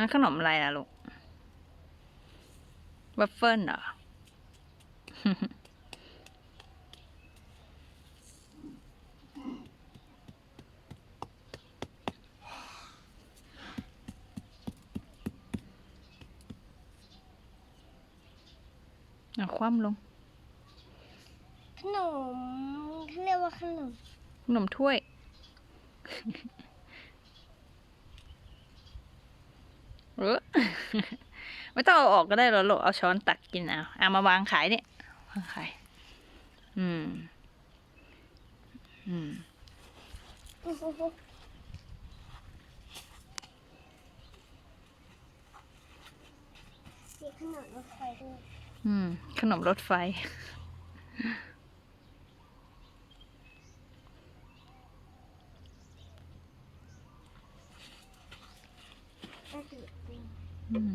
นั่นขนมอะไรล่ะลูกวัฟเฟิลเหรอเอาคว่ำลง ขนมเขาเรียกว่าขนม ขนมถ้วย เออ ไม่ต้องเอาออกก็ได้หรอกลูกเอาช้อนตักกินเอาเอามาวางขายเนี่ยวางขายอืม อืมมีขนมรถไฟด้วยอืม ขนมรถไฟ น่าจะเป็นอืม